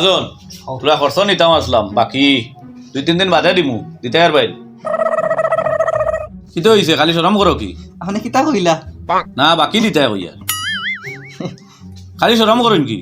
ও Amazon তোরা খরচ নিতাম আসলাম। বাকি দুই তিন দিন বাদে দিমু। দিতে আর বাইর কিতো হইছে খালি সরম করো কি? আপনি কিতা কইলা না বাকি দিতে হইয়া খালি সরম করেন কি?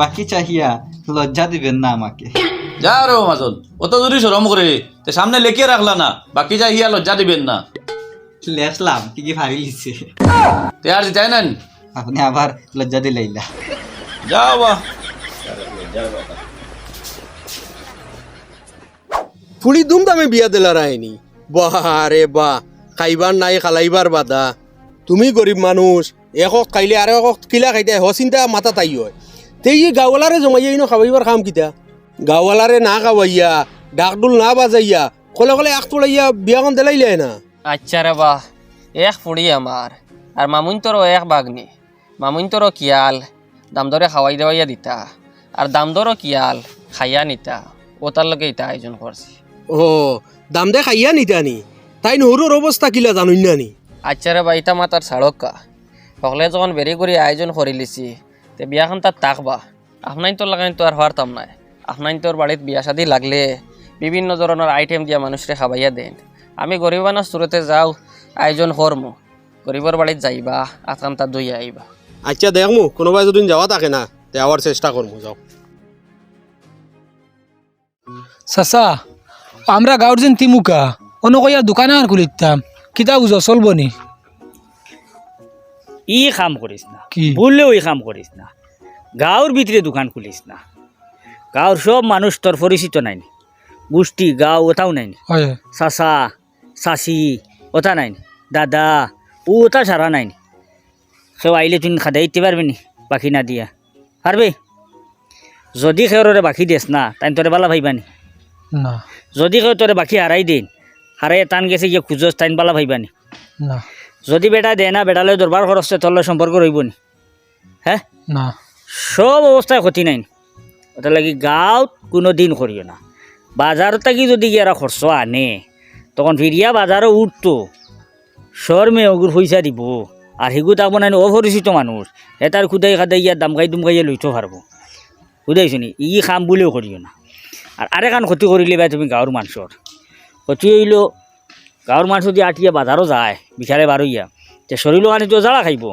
বাকি চাহিয়া লজ্জা দিবেন না আমাকে। যা রে আমাজন অত যদি সরম করে তে সামনে লেখিয়ে রাখলা না। বাকি যাই হিয়া লজ্জা দিবেন না। লেসলাম কি কি ভাবি লিছে। তে আর দিতাই নেন। আপনি আবার লজ্জা দিলাইলা। যাও বা ফুড়ি ধুমধামে বিয়া দিলার আইনি। বাহ রে বাহ খাইবার নাই খালাইবার বাদা তুমি গরিব মানুষ একক খাইলে আর একক কিলা খাইতে হ চিন্তা মাথা তাই হয়। তে ই গাঁওয়ালারে জমাইয়া ইনো খাবাইবার কাম কিতা। গাঁওয়ালারে না খাওয়াইয়া ডাকডুল না বাজাইয়া কলে কলে আখ তোলাইয়া বিয়াখন দিলাইলে না। আচ্ছা রে বাহ এক ফুড়ি আমার আর মামুন তোরও এক বাগনি। মামুন তোরও কিয়াল দাম দরে খাওয়াই দেওয়াইয়া দিতা। আর দাম দরও কিয়াল খাইয়া নিতা। ও তার লগে ইতা আয়োজন করছি। ও দাম দে খাইয়া নিতানি তাই নহরুর অবস্থা কিলা জানুই না নি? আচ্ছা রে বা ইতা মাতার ছাড়কা সকলে যখন বেরি করে আয়োজন করে লিছি তে বিয়াখন তার তাকবা। আপনাই তোর লাগাই তো আর হওয়ারতাম নাই। আপনাই তোর বাড়িত বিয়া শাদি লাগলে বিভিন্ন ধরনের আইটেম দিয়া মানুষরে খাবাইয়া দেন। আমি গরিবানা সুরতে যাও আয়োজন করমু গরিবর বাড়িত যাইবা আতকান তার দইয়া আইবা আচ্ছা দেখমু কোনোবাই যদি যাওয়া থাকে না। তে আবার চেষ্টা করমু যাও চাচা আমরা গাঁৱৰ যেন তিমুকা অনকয়া দোকান এখন খুলিতাম কিতা বুঝো চলব নি ই কাম করিস না কি বললেও ই কাম করিস না গাঁৱৰ ভিতরে দোকান খুলিস না গাঁৱৰ সব মানুষ তোর পরিচিত নাই নি। গোষ্ঠী গাঁও ওটাও নাই নি। হয় চাচা চাচি ওটা নাই নি। দাদা ও ওটা সারা নাই নি। সেও আইলে তুই খাদাই দিতে পারবি নি বাকি না দিয়া পারবে যদি সেওরে বাকি দেস না তাই তোরে বালা ভাইবানি না। যদি কেউ তোরে বাকি হারাই দিন হারাই টান গেছে গিয়ে খুঁজস তাইন বালা ভাইবানি না। যদি বেটা দে না বেটালে দরবার খরচে তোর সম্পর্ক রইব নি। হ্যাঁ না। সব অবস্থায় ক্ষতি নাই ওটা লাগি গাঁৱত কোনো দিন করিও না। বাজার থাকি যদি গিয়ারা খরচ আনে তখন ফিরিয়া বাজারও উঠতো সর মেয়ে ওগুর পয়সা দিব। আর সিগু তাক মানে অপরিচিত মানুষ এটার খুদাই খাদাই ইয়ার দামকাই দুমকাইয়ে লইতে পারব বুঝাইছো নি ই খাম বুলিও করিও না। আর আরেকান ক্ষতি করিলে ভাই তুমি গাঁৱৰ মানুহৰ ক্ষতি হইল গাঁৱৰ মানুহ যদি আটিয়া বাজারও যায় বিচারে বারইয়া তে শরীরও আনি তো জ্বালা খাইব।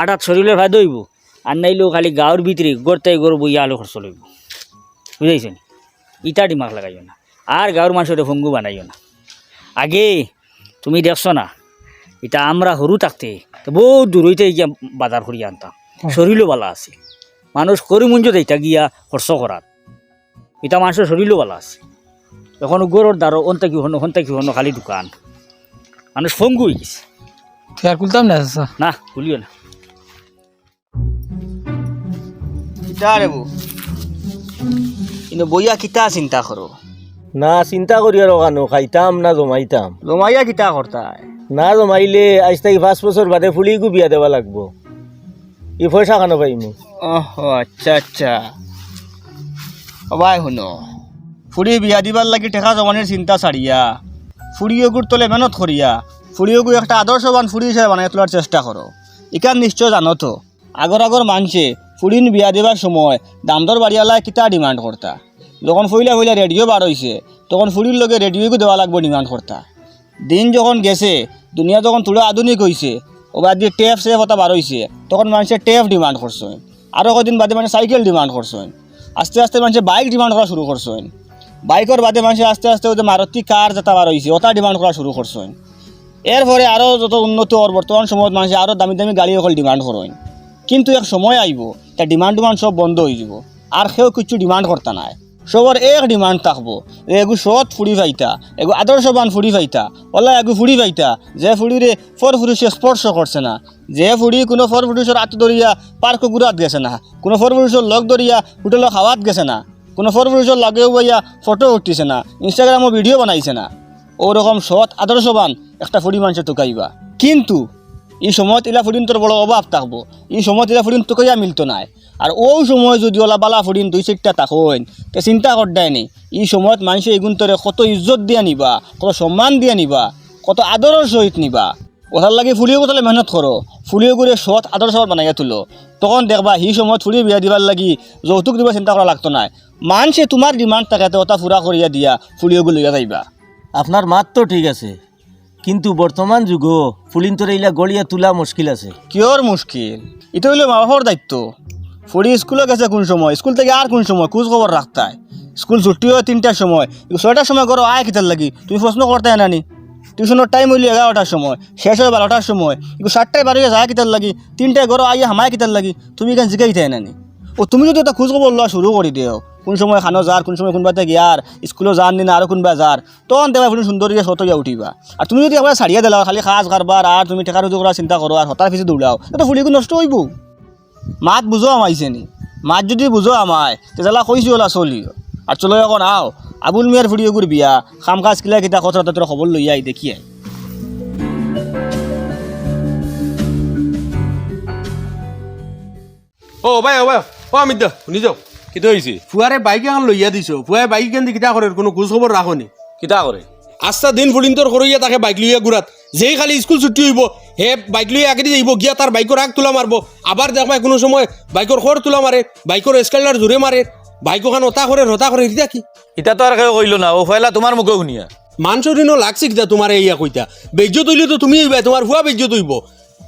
আটাত শরীরের ফায়দা হইব। আর নাইলেও খালি গাঁৱৰ ভিতরে গড়তাই গরু বইয়া আলু খরচ লইব। বুঝাইছো নি ইটা দিমাগ লাগাইও না। আর গাঁৱৰ মানুষের ফঙ্গু বানাইও না। আগে, তুমি দেখছ না এটা আমরা সরু থাকতে তো বহুত দূর হইতে গিয়া বাজার করিয়া আনতাম শরীরও বালা আছে। মানুষ করি মুঞ্জত এইটা গিয়া খরচ করার এটা মানুষের শরীরও বালা আছে। এখন গরুর দ্বারো অন্তা কি হনো হন্তা কি হনো খালি দোকান। মানুষ ফঙ্গু হয়ে গেছে। আর খুলতাম না না খুলিও না। কিতা কিন্তু বইয়া কিতা চিন্তা করো? না চিন্তা করি আর কানো খাইতাম না জমাইতাম। জমাইয়া কিতা করতা না জমাইলে আজ তাই পাঁচ বছর বাদে ফুলিকো বিয়া দেওয়া লাগবো। ই পয়সা কানো পাইমু? ওহ আচ্ছা আচ্ছা। সবাই শুনো। ফুড়ি বিয়া দিবার লাগি টেকা জমানির চিন্তা ছাড়িয়া। ফুড়িওগুর তলে মেহনত করিয়া। ফুড়িওগু একটা আদর্শবান ফুড়ি হিসেবে বানাই তোলার চেষ্টা করো। ইকান নিশ্চয় জানো তো আগর আগর মানছে ফুড়িন বিয়া দিবার সময় দামদর বাড়িওয়ালায় কিতা ডিমান্ড করতা যখন ফুইলা ফুইলা রেডিও বার হয়েছে তখন ফুড়ির লগে রেডিওকে দেওয়া লাগবে ডিমান্ড করতা দিন যখন গেছে দুনিয়া যখন তুলা আধুনিক হয়েছে ওবার দিয়ে টেপ সেফ হতা বার হয়েছে তখন মানুষের টেপ ডিমান্ড করছে আরও কদিন বাদে মানে সাইকেল ডিমান্ড করছে আস্তে আস্তে মানুষে বাইক ডিমান্ড করা শুরু করছে বাইকের বাদে মানুষে আস্তে আস্তে ওদের মারুতি কার যেটা বার হয়েছে ওটা ডিমান্ড করা শুরু করছে এরপরে আরও যত উন্নতি হওয়ার বর্তমান সময়ত মানুষে আরও দামি দামি গাড়ি অকল ডিমান্ড করেন কিন্তু এক সময় আইব তা ডিমান্ড ডিমান্ড সব বন্ধ হয়ে যাব। আর সেও কিছু ডিমান্ড করতে নাই। সবর এক ডিমান্ড থাকব। এগু সৎ ফুড়ি পাইতা এগু আদর্শবান ফুড়ি পাইতা ওলা এগু ফুড়ি পাইতা যে ফুড়িরে ফর ফুরুষে স্পর্শ করছে না, যে ফুড়ি কোনো ফর ফুরুষের আত ধরিয়া পার্ক ঘুরাত গেছে না, কোনো ফর ফুরুষের লগ ধরিয়া হোটেলে খাওয়াত গেছে না, কোনো ফর ফুরুষের লাগেও বইয়া ফটো উঠতেছে না, ইনস্টাগ্রামও ভিডিও বানাইছে না। ওরকম সৎ, আদর্শবান একটা ফুড়ি মানুষে টুকাইবা কিন্তু এই সময়ত ইলা ফুডিন তোর বড় অভাব থাকব। এই সময়ত ইলা ফুডিন তোকইয়া মিলতো নাই। আর ওই সময় যদি ওলা বালা ফুডিন দুই চারটা থাকেন তে চিন্তা করদাই নি এই সময়ত মানুষে এগুন তোরে কত ইজ্জত দিয়া নিবা, কত সম্মান দিয়া নিবা, কত আদরের সহিত নিবা। ওটার লাগে ফুলিও তাহলে মেহনত করো, ফুলিও করে সৎ আদর্শ বানাইয়া তুলো। তখন দেখবা সেই সময়ত ফুলি বিয়া দিবার লাগি যৌতুক দিবা চিন্তা করা লাগতো না মানছে তোমার ডিমান্ড থাকাতে ওটা পুরা করিয়া দিয়া ফুলিওগু লইয়া যাইবা। আপনার মাত তো ঠিক আছে। কিন্তু বর্তমান যুগ ফুলিন তোরে ইলা গড়িয়া তোলা মুশকিল আছে। কিয়র মুশকিল? এটা হইলে মা বাবার দায়িত্ব। ফুড়ি স্কুলে গেছে কোন সময়? স্কুল থেকে আর কোন সময়? খোঁজ খবর রাখতায় স্কুল ছুটি হয় তিনটার সময়। ছয়টার সময় করো আয় কিতার লাগি। তুমি প্রশ্ন করতে নানি। টিউশনের টাইম হইলি এগারোটার সময়। শেষ হয় বারোটার সময়। এগুলো সাতটায় বারো যায় কিতার লাগি। তিনটায় ঘরো আইয়া হামায় কিতার লাগি। তুমি কেন জিকাই থাকে নানি? ও তুমি যদি এটা খোঁজ খবর লওয়া শুরু কৰি দিও কোন সময় খানো যার, কোন সময় কোনবাতে গিয়ার স্কুলে যার নিনা আৰু কোনবা যার। তখন দেবা ফুলি সুন্দরীকে সতইয়া উঠিবা। আর তুমি যদি একবার ছাড়িয়া দিলা খালি খাজ কারবার আর তুমি টেকা রুজু করার চিন্তা করো আর হতার পিছিয়ে দৌড়াও তো ফুলিগু নষ্ট হইব। মাত বুঝো আমাইছে নি মাত যদি বুঝো আমায় তেতিয়াহ'লে কৈছো ওলা চলিও আর চলো এখন আও আবুল মিয়ার ফুড়িয়েগুর বিয়া। কাম কাজ কিলা কিতা কথা তোর খবর লইয়া আই দেখি আই ও ভাই ও ভাই ও আমি দা, শুনি যাও। কিতা হয়েছে ফুয়ারে বাইক এখন লইয়া দিছো। ফুয়াই বাইক কেন কিতা করে কোনো খোঁজ খবর রাখনি কিতা করে আস্তা দিন ফুলিন তোর করইয়া তাকে বাইক লইয়া ঘুরাত যেই খালি স্কুল ছুটি হইব হে বাইক লইয়া আগে যাইব গিয়া তার বাইকর আগ তোলা মারবো আবার দেখবাই কোনো সময় বাইকর খড় তোলা মারে বাইকর স্কেলার জোরে মারে বাইক ওখান হতা করে হতা করে এটা কি? ইটা তো আর কেউ কইল না ও ফয়লা তোমার মুখে শুনিয়া। মানুষের দিনও লাগছে কিতা তোমার ইয়া কইতা। বেজ্জত হইলে তো তুমি হইবা তোমার ফুয়া বেজ্জত হইব।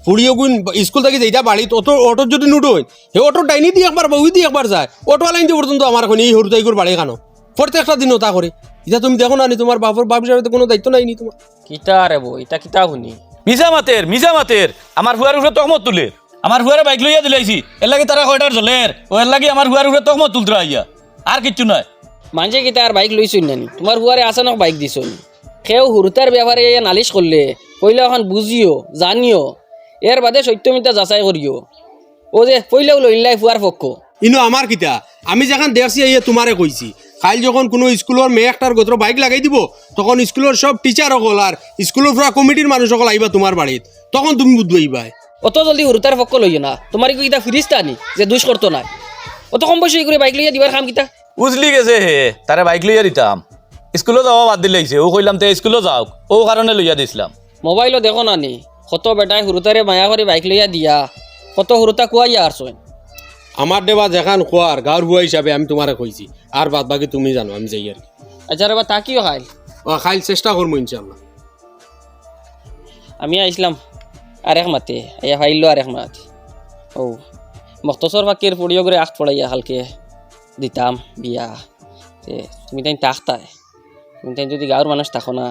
ফুড়িও গুণ স্কুল থেকে যেটা বাড়িত অটো অটোর যদি নুটো হয় সেই অটোর ডাইনি দিয়ে একবার বই দিয়ে একবার যায়। অটো লাইন দিয়ে পর্যন্ত আমার এখন এই সরু তাইগুর বাড়ি খানো প্রত্যেকটা দিন ওটা করে। এটা তুমি দেখো না তোমার বাপর বাপ হিসাবে কোনো দায়িত্ব নাই নি তোমার। কিতা রে বো ইটা কিতা শুনি? মিজা মাতের মিজা মাতের। আমার ফুয়ার উপরে তহমত তুলে। আমার ফুয়ারে বাইক লইয়া দিলাইছি। এর লাগি তারা কয়টার জলের ও এর লাগি আমার ফুয়ার উপরে তহমত তুলতে আইয়া। আর কিচ্ছু নয় মানছে কিতা আর বাইক লইছুন নানি? তোমার বুয়ারে আচানক বাইক দিছুন সেও হুরুতার ব্যাপারে নালিশ করলে পইলা এখন বুঝিও জানিও। এর বাদে সত্য সত্যমিতা যাচাই করিও। ও যে পইলাও লইলাই ফুয়ার পক্ষ। ইনো আমার কিতা? আমি যখন দেখছি এই তোমারে কইছি কাল যখন কোনো স্কুলের মেয়ে একটার গোত্র বাইক লাগাই দিব তখন স্কুলের সব টিচার সকল আর স্কুলের পুরা কমিটির মানুষ সকল আইবা তোমার বাড়িত তখন তুমি বুঝবাইবা অত জলদি হুরুতার পক্ষ লইও না। তোমার কি কিতা ফিরিস্তা নি যে দুষ করতো না অত কম বয়সী করে বাইক লইয়া দিবার খাম কিতা? উজলি গেছে হে তারে বাইক লইয়া দিতাম। স্কুলে যাওয়া বাদ দিলাইছে ও কইলাম তে স্কুলে যাওক। ও কারণে লইয়া দিছিলাম। মোবাইলও দেখো না নি। কত বেটাই হুরুতারে মায়া করে বাইক লইয়া দিয়া। কত হুরুতা কুয়াইয়া আরছই আমার দেবা যেখান খোয়ার গাঁর বুয়া হিসাবে আমি তোমারে কইছি আর বাদ বাকি তুমি জানো আমি যাই আর কি আচ্ছা রে বা তাকিও খাইল ও খাইল চেষ্টা করব ইনশাল্লাহ আমি আইসলাম আর এক মাতে এয়া ফাইলো আর এক মাত। ও মক্তসর ফাঁকির পড়িও করে আখ পড়াইয়া হালকে দিতাম বিয়া। তে তুমি তাই। তাকতাই তুমি তাই যদি গাঁৱৰ মানুষ থাকো না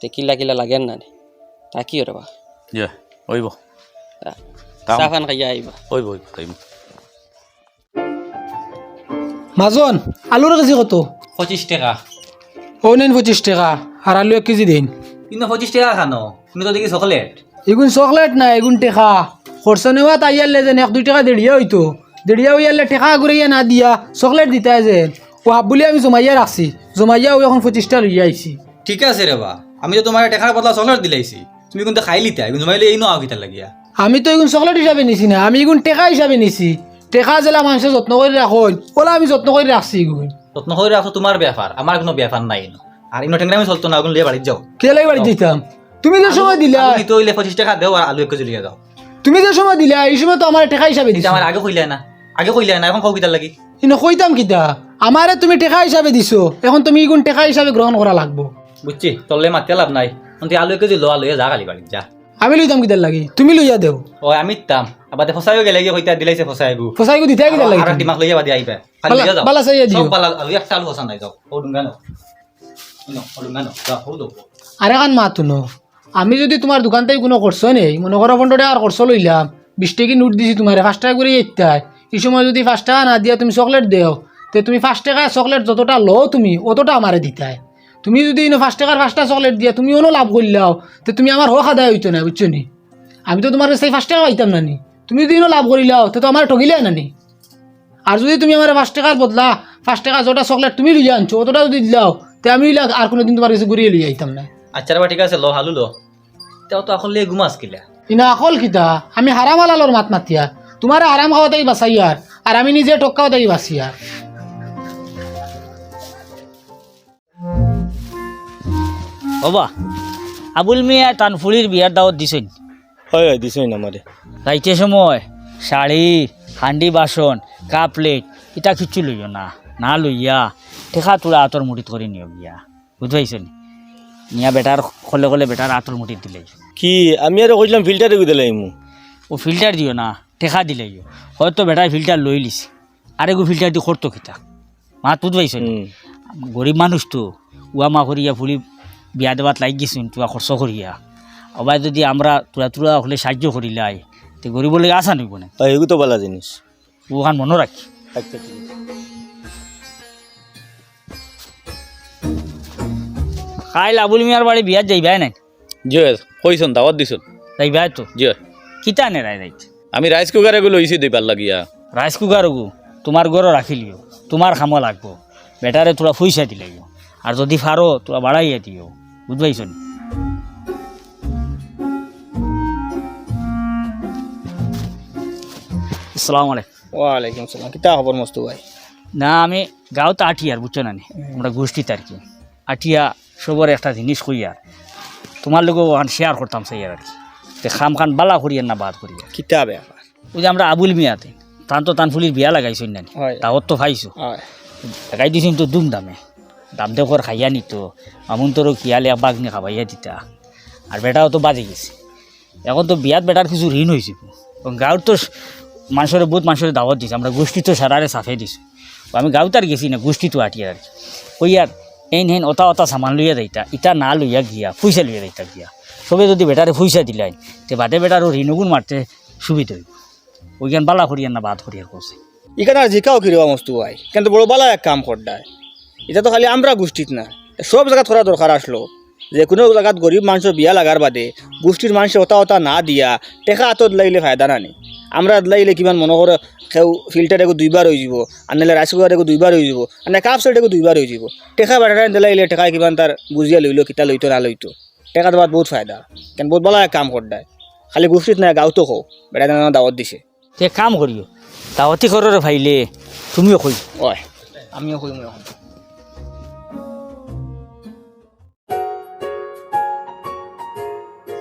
তে কিলা কিলা লাগেন না তাকি রবা ইয়া ওইব। চাহান খাইয়া আহিবা ওইব ওইব খাইম মাজন আলুর কেজি কত পঁচিশ টাকা ও নেন পঁচিশ টাকা আর আলু এক কেজি দিন কিন্তু পঁচিশ টাকা খানো তুমি তো দেখি চকলেট এগুন চকলেট না এগুন টেকা খরচ নেওয়া তাই আনলে যেন এক দুই টাকা দেড়িয়া হইতো দেড়িয়া হইয়ালে টেকা ঘুরাইয়া না দিয়া চকলেট দিতাই যেন ও হাব বুলি আমি জমাইয়া রাখছি জমাইয়া ও এখন পঁচিশটা লইয়া আইছি ঠিক আছে রে বা আমি তো তোমার টেকার বদলা চকলেট দিলাইছি তুমি কিন্তু খাই লিতা কিন্তু জমাইলে এই নাও কিতা লাগিয়া। আমি তো এগুন চকলেট হিসাবে নিছি না আমি এগুন টেকা হিসাবে নিছি। টেকা জেলা মানুষে যত্ন করে রাখুন ওলা আমি যত্ন করে রাখছি এগুন। যত্ন করে রাখো তোমার ব্যাপার আমার কোনো ব্যাপার নাই ইনো। আর ইনো টেংরা আমি চলতো না ওগুলো লিয়ে বাড়িতে যাও। কে লাগে বাড়ি দিতাম তুমি যে সময় দিলা আলু নিতে হইলে পঁচিশ টাকা দেও আর আলু এক কেজি লিয়ে দাও তুমি যে সময় দিলা এই সময় তো আমার টেকা হিসাবে দিছো। আমার আগে কইলে না আগে কইলে না এখন কও কিতা লাগি। কিন্তু কইতাম কিতা? আমারে তুমি টেকা হিসাবে দিছো এখন তুমি এগুন টেকা হিসাবে গ্রহণ করা লাগবো। বুঝছি তললে মাতে লাভ নাই। কিন্তু আলু কেজি লো আলু যা খালি বাড়িতে যা। আমি লইতাম কিতার লাগি। তুমি লইয়া দেও। ও আমি তাম। আবার ফসাইও গেলে গিয়ে কইতা দিলাইছে ফসাই গু ফসাই দিতে কিতার লাগি আর দিমাগ লইয়া বাদি আইবা। খালি লিয়ে যাও। বালা চাইয়া দিও। সব বালা আলু একটা আলু ফসা নাই যাও। ও ডুঙ্গা নো ও ডুঙ্গা নো যাও ও দো। আর এখন মাতো ন আমি যদি তোমার দোকান থেকে কোনো করছ নেই মনে করো পনেরো টাকা আর করছ লইলাম বিশ টাকা নোট দিছি তোমার পাঁচ টাকা করে ইত্যাই এই সময় যদি পাঁচ টাকা না দিয়া তুমি চকলেট দেও। তে তুমি পাঁচ টাকা চকলেট যতটা লো তুমি অতটা আমারে দিতাই তুমি যদি ইনো পাঁচ টাকার পাঁচটা চকলেট দিয়া তুমি অন্য লাভ করলাও তে তুমি আমার হক আদায় হইতো না বুঝছ নি? আমি তো তোমার সেই পাঁচ টাকা পাইতাম না নি। তুমি যদি ইনো লাভ করিলাও তে তো আমার ঠগিলে না নি। আর যদি তুমি আমার পাঁচ টাকার বদলা পাঁচ টাকা যটা চকলেট তুমি লইয়া আনছো অতটা যদি দিলাও তে আমি আর কোনোদিন তোমার কাছে ঘুরিয়ে লইয়া আইতাম না। আচ্ছা বা ঠিক আছে লো হালু লো। তেও তো এখন লিয়ে ঘুমাস কিলা ইনা আকল কিতা আমি হারাম আলালোর মাত মাতিয়া তোমার আরাম খাওয়াতেই বাঁচাইয়ার আর আমি নিজে টক্কাওতেই বাঁচিয়ার হবা আবুল মিয়া তানফুলির বিয়ার দাওয়াত দিছেন। হয় হয় দিছই না আমারে। যাইতে সময় শাড়ি হান্ডি বাসন কাপ প্লেট এটা কিচ্ছু লইও না না লইয়া ঠেকা তোরা আতর মুঠিত করে নিও গিয়া বুঝবাইছেন নিয়া বেটার খলে খলে বেটার আতর মুঠিত দিলে। কি আমি আর কইলাম ফিল্টারে গুদে লাইমু। ও ফিল্টার দিও না ঠেকা দিলে হয়তো বেটার ফিল্টার লই লিছে। আরেকু ফিল্টার দি করতো কিতা? মা তুত পাইছেন গরিব মানুষ তো উয়া মা করিয়া ফুলি বিয়া দেবাত লাগি গেছুন তুয়া খরচ করিয়া অবাই যদি আমরা তুরা তুরা হলে সাহায্য করিলাই তে গরিব লাগে আসা নইব না হয় এগু তো ভালো জিনিস ওখান মনে রাখি আচ্ছা ঠিক আছে। কাইল আবুল মিয়ার বাড়ি বিয়াত যাইবাই নাই? জয় কইছন দাওয়াত দিছন। যাইবাই তো? জয় কিতা নে রায় রাইত আমি রাইস কুকারে গুলো লইছি দিবার লাগিয়া। রাইস কুকার গু তোমার গরো রাখিলিও তোমার খামো লাগবো। বেটারে তোরা পয়সা দিলাইও আর যদি ফারো তোরা বাড়াইয়া দিও। বুঝবাইছ নি আসসালামু আলাইকুম। ওয়ালাইকুম সালাম। কিতা খবর মস্তু ভাই? না আমি গাঁৱত আঠিয়ার বুঝছ না আমরা গোষ্ঠীত আর কি। আঠিয়া সবর একটা জিনিস কইয়ার তোমার লোক ওখান শেয়ার করতাম সেই আর কি। তে খাম খান বালা করিয়ার না বাদ করিয়া কিতা ব্যাপার ওই যে আমরা আবুল মিয়াতে তান তো তানফুলির বিয়া লাগাইছই না হয়। তো হয়। লাগাই দিছিন তো দুম দামে দাম দে করে খাইয়া নিত মামুন তোরও কিয়ালে বাগনি খাবাইয়া দিতা আর বেটাও তো বাজে গেছে। এখন তো বিয়াত বেটার কিছু ঋণ হয়েছে গাঁৱত তো মানুষের বহুত মানুষের দাওয়াত দিছে। আমরা গোষ্ঠী তো সারারে সাফে দিছো। আমি গাঁৱত আর গেছি না গোষ্ঠী তো আটিয়ার আর কি ওই আর এন হেন অতা অতা সামান লইয়া দিতা ইটা না লইয়া গিয়া পয়সা লইয়া দিতা গিয়া। সবে যদি বেটারে পয়সা দিলাই তে বাদে বেটারও ঋণগুণ মারতে সুবিধা হইব। ওইখান বালা করিয়ার না, বাদ করিয়ার করছে এখানে আর জিকাও কিরবা মস্তু ভাই? কিন্তু বড় বালা এক কাম করডায় এটা তো খালি আমরা গোষ্ঠীত না। সব জায়গাত করা দরকার আসলো যে কোনো জায়গাত গরিব মানুষের বিয়া লাগার বাদে গোষ্ঠীর মানুষের ওটা ওটা না দিয়া টেকা হাতত লাইলে ফায়দা নানি আমরা লাইলে কিমান মনে করে সেও ফিল্টার এগো দুইবার হয়ে যাব আর নাহলে রাইস কুকার এগো দুইবার হয়ে যাব আর না কাপ সেট এগো দুইবার হয়ে যাব। টেকা বেটারে দিলাইলে টেকা কিমান তার বুঝিয়া লইলো কিতা লইতো না লইতো টেকা দেওয়ার বহুত ফায়দা। কেন বহুত বলা এক কাম করডায় খালি গোষ্ঠীত নাই গাঁৱতো কওঁ বেটা দাৱত দিছে। তে কাম করিও দাওয়াতি কররে ভাইলে তুমিও কই হয়। আমিও কই মই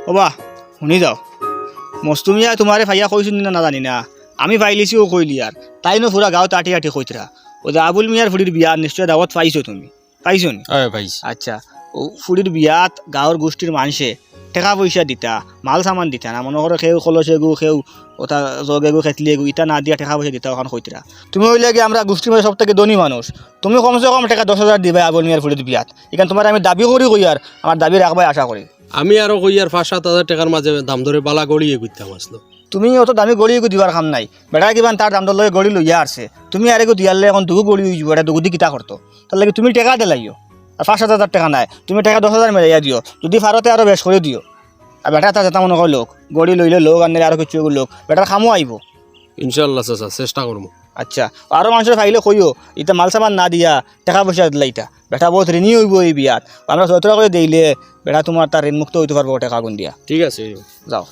অবা শুনি যাও মস্তুমিয়া তোমারে ভাইয়া কৈছো না নাজানি না? আমি পাইলিছিও কইলি আর তাইনো ফুরা গাঁৱত আটি আটি কইতরা ও আবুল মিয়ার ফুড়ির বিয়া নিশ্চয় দাওয়াত পাইছো তুমি। পাইছো নি? আচ্ছা ও ফুড়ির বিয়াত গাঁৱৰ গোষ্ঠীৰ মানুহে টেকা পইচা দিতা মাল চামান দিতা না মনে করে সেও কলসে গু সেও ওটা জগে গু খেতলি গু ইটা না দিয়া টেকা পয়সা দিতা ওখান কইতরা তুমি হইলে কি আমরা গোষ্ঠীর মধ্যে সব থেকে ধনী মানুষ? তুমি কমসে কম টাকা দশ হাজার দিবে আবুল মিয়ার ফুড়ির বিয়াত। এখানে তোমার আমি দাবি করি কই আর আমার দাবি রাখবাই আশা করি। আমি আরও আর পাঁচ সাত হাজার টাকার মাঝে দাম ধরে বালা গড়িয়ে করতাম আসলো। তুমি অত দামি গড়ি গু দিবার কাম নাই। বেটা কিমান তার দাম দর লগে গড়ি লইয়া আসছে। তুমি আর একটু দিয়ালে এখন দুগু গড়ি যাব এটা দুগু দি কিতা করতো? তার লাগে তুমি টাকা দিলাইও আর পাঁচ সাত হাজার টাকা নাই। তুমি টাকা দশ হাজার মেলাইয়া দিও। যদি ফারতে আরও বেশ করে দিও। আর বেটা তা যেটা মনে হয় লোক গড়ি লইলে লোক আনলে আরও কিছু লোক বেটার খামো আইব। ইনশাল্লাহ চেষ্টা করব। আচ্ছা আরও মানুষের ফাইলে কইও এটা মাল সামান না দিয়া টাকা পয়সা দিলা এটা বেটা বহুত ঋণী হইব এই বিয়াত। আমরা যতটা করে দিলে বেটা তোমার তার ঋণমুক্ত হইতে পারব টাকা গুণ দিয়া। ঠিক আছে যাও।